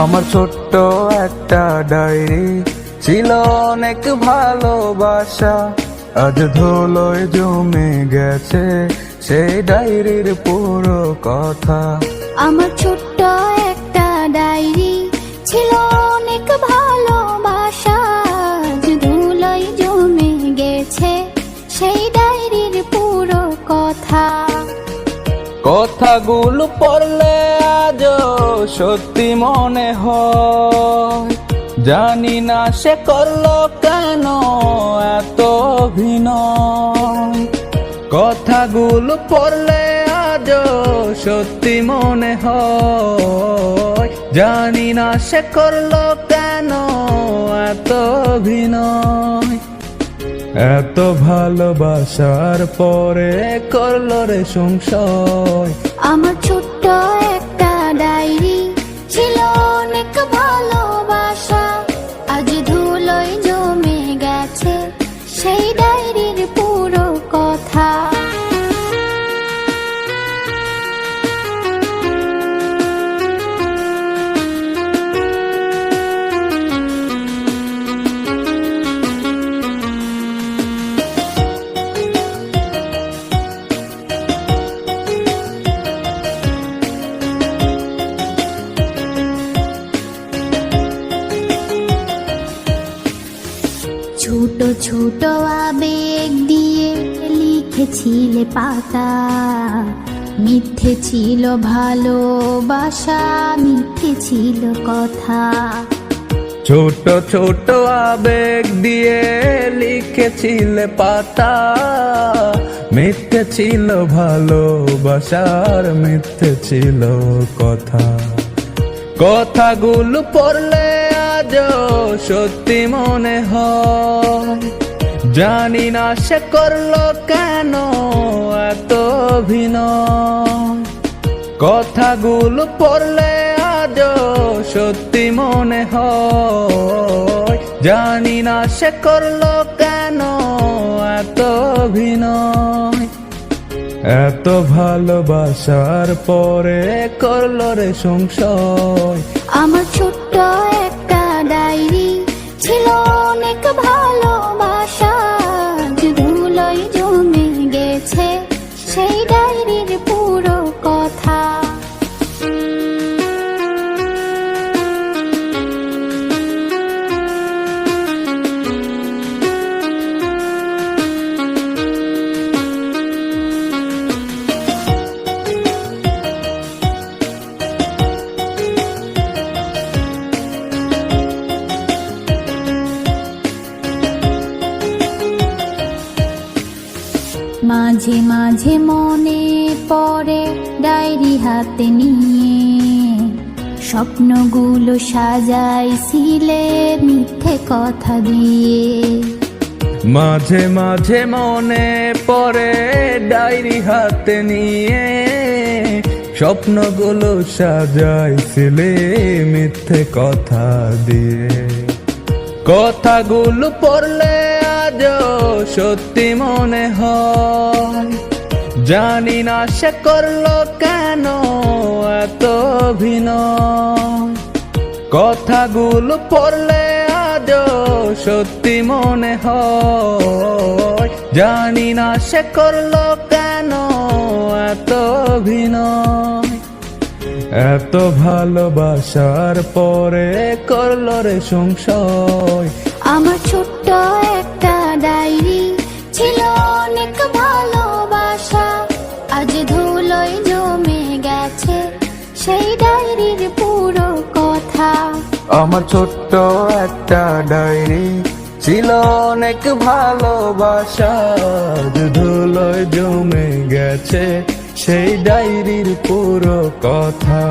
আমার ছোট্ট একটা ডায়েরি ছিল অনেক ভালোবাসা। আজ ধুলোয় জমে গেছে সেই ডায়েরির পুরো কথা। আমার ছোট্ট একটা ডায়েরি ছিল অনেক ভালোবাসা। আজ ধুলোয় জমে গেছে সেই ডায়েরির পুরো কথা। কথাগুলো পড়লে আজ সত্যি মনে হয়। জানি না সে করল কেন এত অভিনয়। কথাগুলো পড়লে আজ সত্যি মনে হয়। জানি না সে করল কেন এত অভিনয়। এত ভালোবাসার পরে করল রে সংশয়। আমার ছোট্ট ছোট আবেগ দিয়ে লিখেছিলে পাতা। মিথ্যে ছিল ভালোবাসা, মিথ্যে ছিল কথা। ছোট ছোট আবেগ দিয়ে লিখেছিলে পাতা। মিথ্যে ছিল ভালোবাসার মিথ্যে ছিল কথা। কথাগুলো পড়লে আজ সত্যি মনে হয়। জানি না সে করল কেন এত অভিনয় কথাগুলো পড়লে আজ সত্যি মনে হয়। জানি না সে করল কেন এত অভিনয় এত ভালোবাসার পরে করল রে সংশয়। আমার ছোট্ট মাঝে মাঝে মনে পড়ে ডায়েরি হাতে নিয়ে। স্বপ্নগুলো সাজাইছিলে মিথ্যে কথা দিয়ে। মাঝে মাঝে মনে পড়ে ডায়েরি হাতে নিয়ে। স্বপ্নগুলো সাজাইছিলে মিথ্যে কথা দিয়ে। কথাগুলো পড়লে সত্যি মনে হয়, জানি না সে করল কেন এত অভিনয়। কথাগুলো পড়লে আজ সত্যি মনে হয়, জানি না সে করল কেন এত অভিনয়। এত ভালোবাসার পরে করল রে সংশয়। আমার ছোট্ট সেই ডায়েরির পুরো কথা। আমার ছোট্ট একটা ডায়েরি ছিল অনেক ভালোবাসা। ধুলোয় জমে গেছে সেই ডায়েরির পুরো কথা।